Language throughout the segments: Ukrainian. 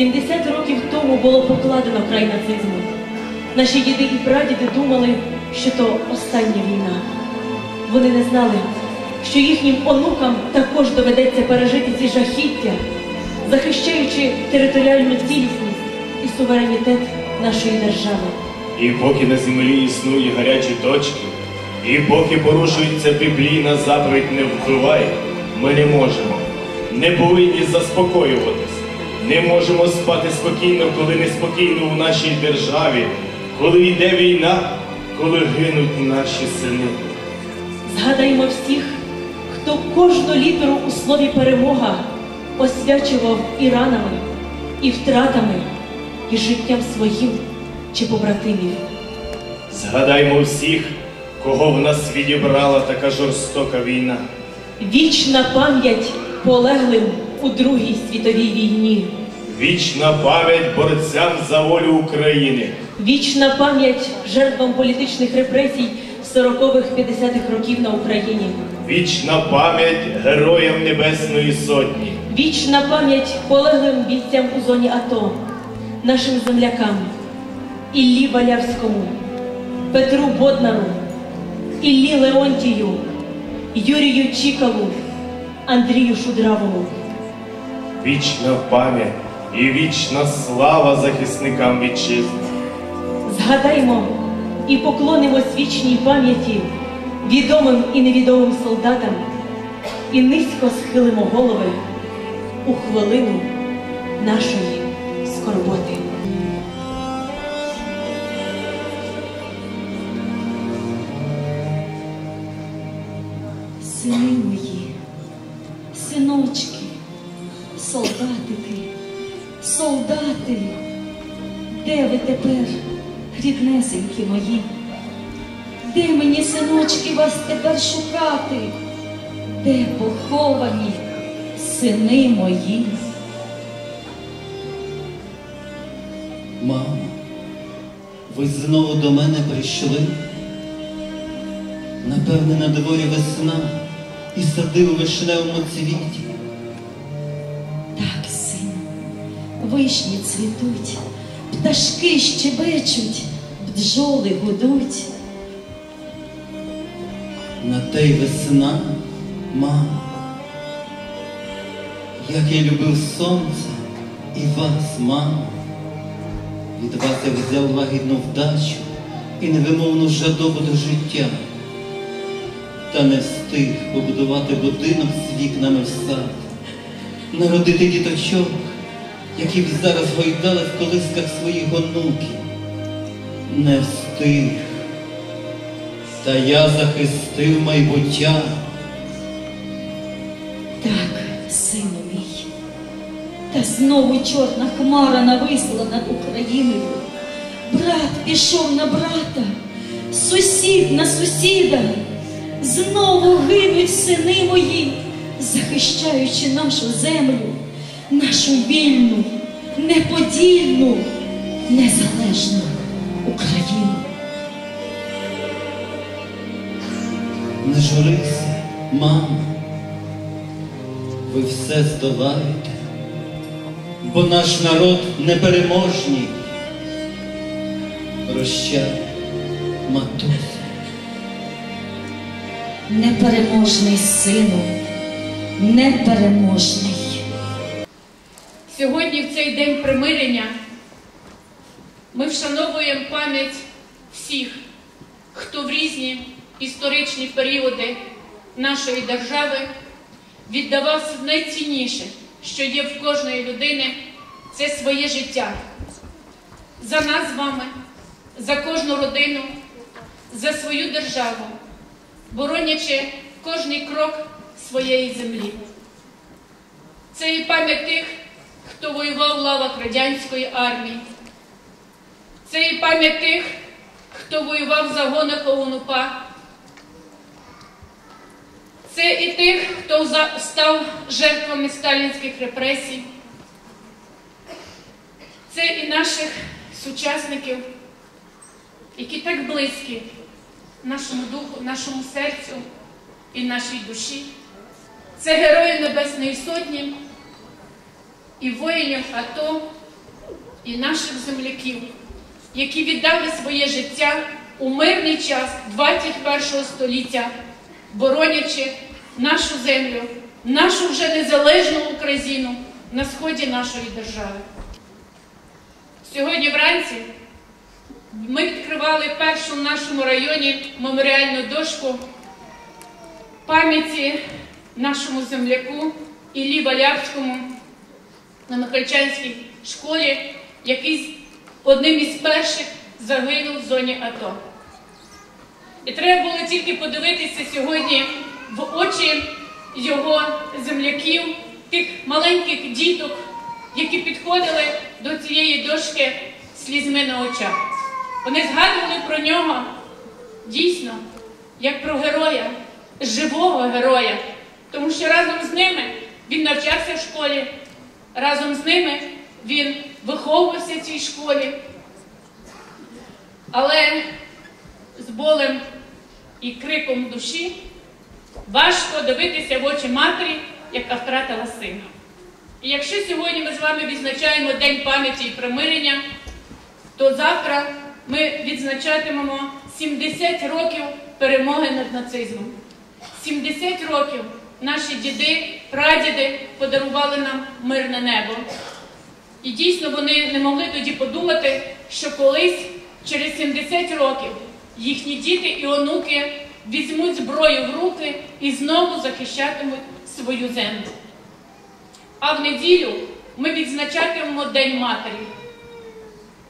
70 років тому було покладено край нацизму. Наші діди і прадіди думали, що то остання війна. Вони не знали, що їхнім онукам також доведеться пережити ці жахіття, захищаючи територіальну цілісність і суверенітет нашої держави. І поки на землі існує гарячі точки, і поки порушується біблійна заповідь не вбивай, ми не можемо, не повинні заспокоюватись, не можемо спати спокійно, коли неспокійно у нашій державі, коли йде війна, коли гинуть наші сини. Згадаймо всіх, хто кожну літеру у слові перемога освячував і ранами, і втратами, і життям своїм чи побратимів. Згадаймо всіх, кого в нас відібрала така жорстока війна. Вічна пам'ять полеглим у Другій світовій війні. Вічна пам'ять борцям за волю України. Вічна пам'ять жертвам політичних репресій 40-х 50-х років на Україні. Вічна пам'ять героям Небесної Сотні. Вічна пам'ять полеглим бійцям у зоні АТО, нашим землякам Іллі Валявському, Петру Боднару, Іллі Леонтію, Юрію Чікалу, Андрію Шудравому. Вічна пам'ять і вічна слава захисникам вітчизни. Згадаймо і поклонимось вічній пам'яті відомим і невідомим солдатам, і низько схилимо голови у хвилину нашої скорботи. Тепер, ріднесенькі мої? Де мені, синочки, вас тепер шукати? Де поховані сини мої? Мамо, ви знову до мене прийшли. Напевне, на дворі весна і сади у вишневому цвіті. Так, сину, вишні цвітуть, пташки щебечуть, бджоли гудуть. На те й весна, мамо. Як я любив сонце і вас, мамо. Від вас я взяв лагідну вдачу і невимовну жадобу до життя. Та не встиг побудувати будинок з вікнами в сад, народити діточок, які б зараз гойдали в колисках своїх онуків. Не встиг. Та я захистив майбуття. Так, сину мій, та знову чорна хмара нависла над Україною. Брат пішов на брата, сусід на сусіда. Знову гинуть сини мої, захищаючи нашу землю, нашу вільну, неподільну, незалежну Україну. Не журися, мамо, ви все здолаєте, бо наш народ непереможний. Прощай, матуся. Непереможний сину, непереможний. Сьогодні, в цей день примирення, ми вшановуємо пам'ять всіх, хто в різні історичні періоди нашої держави віддавав найцінніше, що є в кожної людини, це своє життя. За нас з вами, за кожну родину, за свою державу, боронячи кожний крок своєї землі. Це і пам'ять тих, хто воював в лавах радянської армії. Це і пам'ять тих, хто воював в загонах ОУН-УПА. Це і тих, хто став жертвами сталінських репресій. Це і наших сучасників, які так близькі нашому духу, нашому серцю і нашій душі. Це герої Небесної Сотні і воїнів АТО, і наших земляків, які віддали своє життя у мирний час 21 століття, боронячи нашу землю, нашу вже незалежну Україну на сході нашої держави. Сьогодні вранці ми відкривали першу в нашому районі меморіальну дошку пам'яті нашому земляку Іллі Валявському на Михальчанській школі, який одним із перших загинув в зоні АТО. І треба було тільки подивитися сьогодні в очі його земляків, тих маленьких діток, які підходили до цієї дошки слізьми на очах. Вони згадували про нього дійсно, як про героя, живого героя, тому що разом з ними він навчався в школі, разом з ними він виховувався в цій школі. Але з болем і криком душі важко дивитися в очі матері, яка втратила сина. І якщо сьогодні ми з вами відзначаємо День пам'яті і примирення, то завтра ми відзначатимемо 70 років перемоги над нацизмом. 70 років наші діди, прадіди подарували нам мирне небо. І дійсно вони не могли тоді подумати, що колись, через 70 років, їхні діти і онуки візьмуть зброю в руки і знову захищатимуть свою землю. А в неділю ми відзначатимемо День Матері.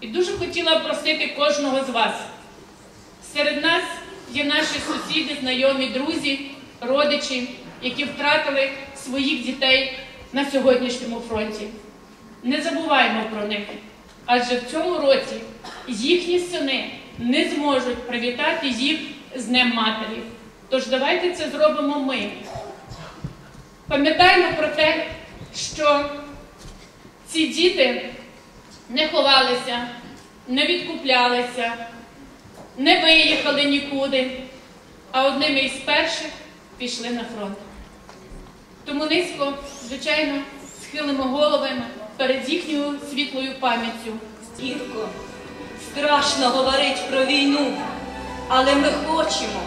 І дуже хотіла просити кожного з вас. Серед нас є наші сусіди, знайомі, друзі, родичі, які втратили своїх дітей на сьогоднішньому фронті. Не забуваємо про них, адже в цьому році їхні сини не зможуть привітати їх з Днем Матері. Тож давайте це зробимо ми. Пам'ятаємо про те, що ці діти не ховалися, не відкуплялися, не виїхали нікуди, а одними із перших пішли на фронт. Тому низько, звичайно, схилимо головами перед їхньою світлою пам'яттю. Гірко, страшно говорить про війну, але ми хочемо,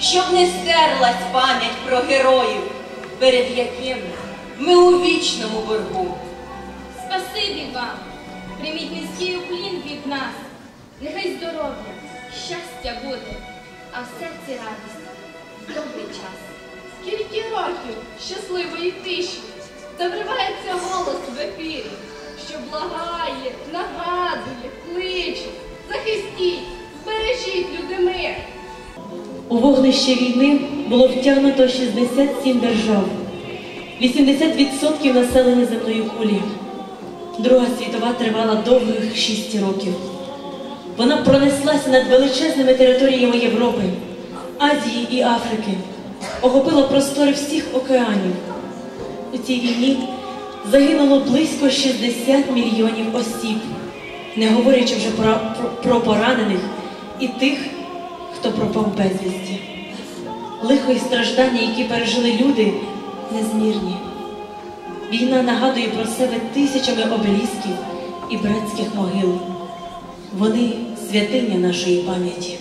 щоб не стерлась пам'ять про героїв, перед якими ми у вічному боргу. Спасибі вам, прийміть низький уклін від нас. Нехай здоров'я, щастя буде, а в серці радість, добрий час. Скільки років щасливої тиші Завривається голос в ефірі, що благає, нагадує, кличе, захистіть, збережіть люди мир. У вогнище війни було втягнуто 67 держав, 80% населення земної кулі. Друга світова тривала довгих 6 років. Вона пронеслася над величезними територіями Європи, Азії і Африки, охопила простори всіх океанів. У цій війні загинуло близько 60 мільйонів осіб, не говорячи вже про, про, поранених і тих, хто пропав безвісті. Лихо і страждання, які пережили люди, незмірні. Війна нагадує про себе тисячами обелісків і братських могил. Вони святиня нашої пам'яті.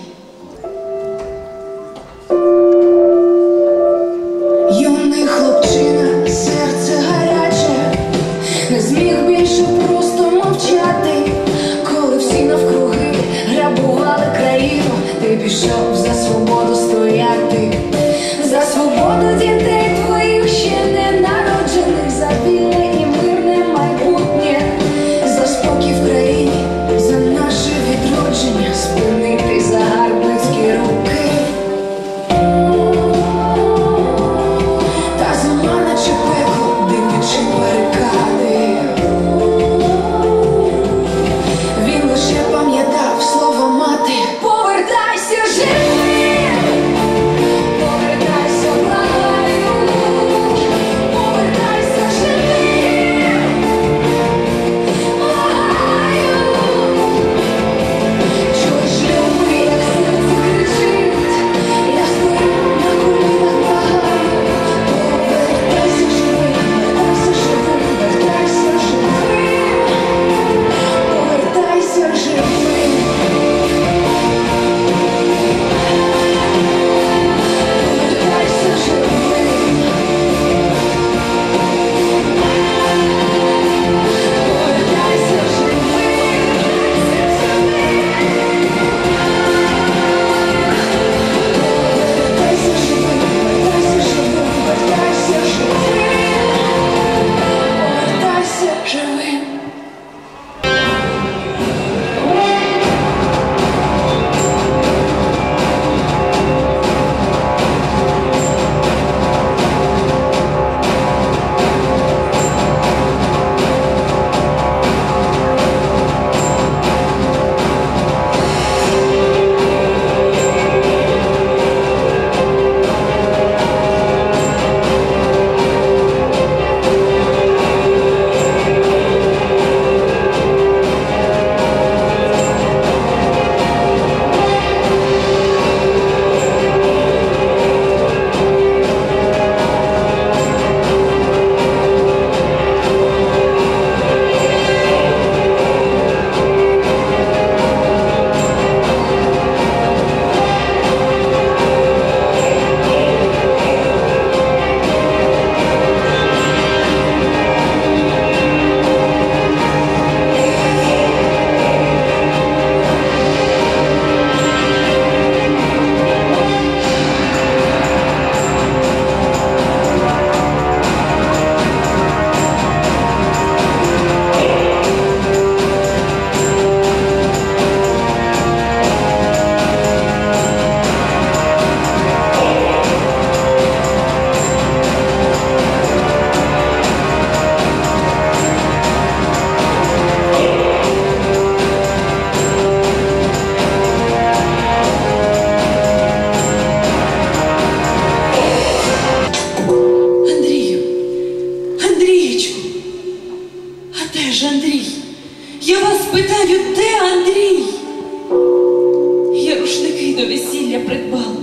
Весілля придбала,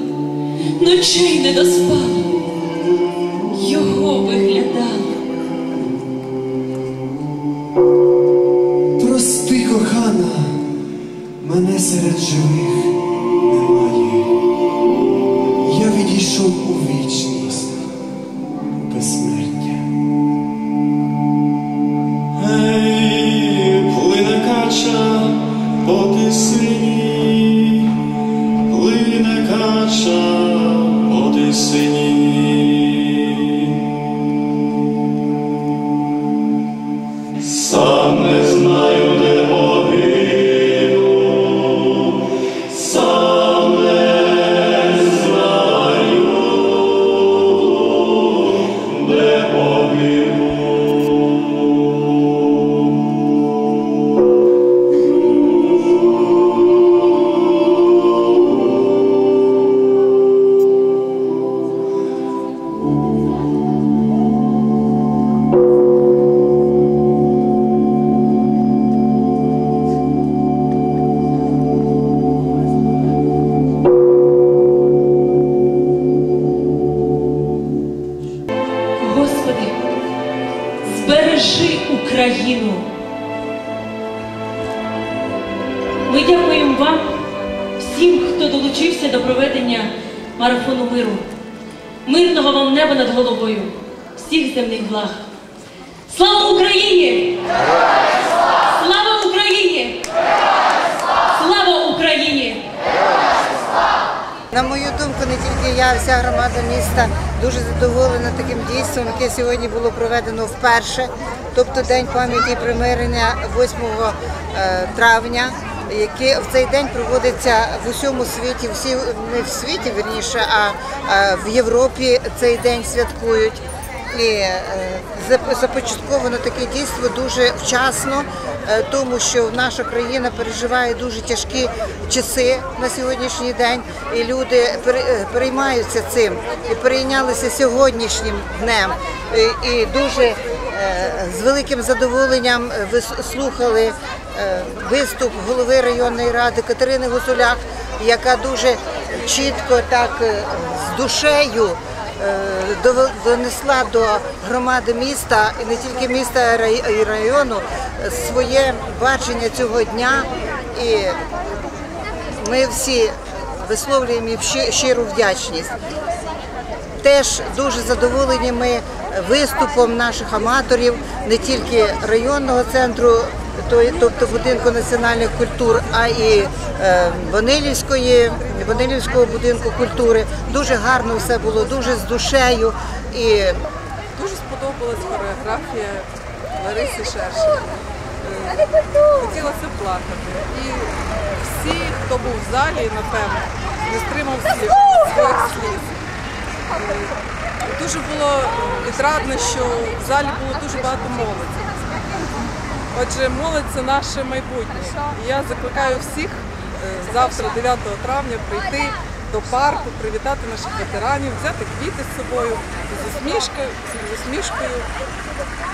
ночей не доспала, його виглядала. Прости, кохана, мене серед живих Senhor. Слава Україні! Слава Україні! Слава Україні! На мою думку, не тільки я, а вся громада міста дуже задоволена таким дійством, яке сьогодні було проведено вперше, тобто День пам'яті примирення 8 е, травня, який в цей день проводиться в усьому світі, всі не в світі а е, в Європі цей день святкують. І е, започатковано таке дійство дуже вчасно, е, тому що наша країна переживає дуже тяжкі часи на сьогоднішній день, і люди е, переймаються цим і перейнялися сьогоднішнім днем. І, дуже з великим задоволенням ви слухали виступ голови районної ради Катерини Гусуляк, яка дуже чітко так з душею донесла до громади міста і не тільки міста, а рай- району е, своє бачення цього дня. І ми всі висловлюємо щиру вдячність. Теж дуже задоволені ми виступом наших аматорів, не тільки районного центру, тобто будинку національних культур, а і е, Ванилівської, Ванилівського будинку культури. Дуже гарно все було, дуже з душею. І Дуже сподобалась хореографія Лариси Шершень. Е, Хотілося плакати. І всі, хто був в залі, напевно, не стримав слів, своїх сліз. Е, Дуже було відрадно, що в залі було дуже багато молоді. Отже, молодь це наше майбутнє. І я закликаю всіх е, завтра, 9 травня, прийти до парку, привітати наших ветеранів, взяти квіти з собою з усмішкою, з усмішкою,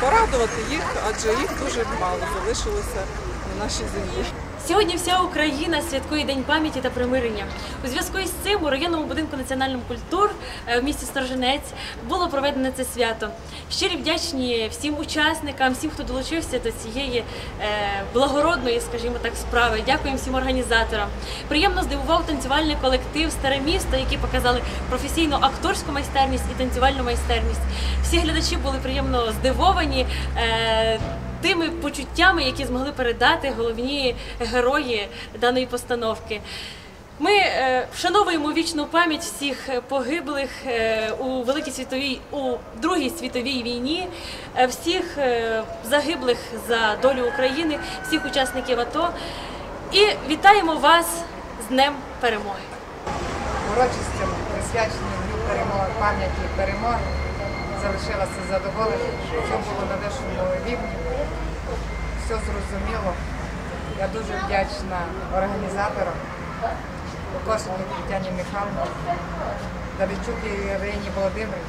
порадувати їх, адже їх дуже мало залишилося на нашій землі. Сьогодні вся Україна святкує День пам'яті та примирення. У зв'язку із цим у районному будинку національних культур е, в місті Сторженець було проведено це свято. Щирі вдячні всім учасникам, всім, хто долучився до цієї е, благородної, скажімо так, справи. Дякуємо всім організаторам. Приємно здивував танцювальний колектив Старе місто, які показали професійну акторську майстерність і танцювальну майстерність. Всі глядачі були приємно здивовані. Тими почуттями, які змогли передати головні герої даної постановки. Ми е, вшановуємо вічну пам'ять всіх погиблих е, у Великій світовій у Другій світовій війні, е, всіх загиблих за долю України, всіх учасників АТО. І вітаємо вас з Днем Перемоги! урочистям, присвяченим перемоги, пам'яті перемоги, залишилася задоволена, що було на вищому рівні. Все зрозуміло. Я дуже вдячна організаторам, Кокошику Тетяні Михайловні, Давидчук Ірині Володимирівні,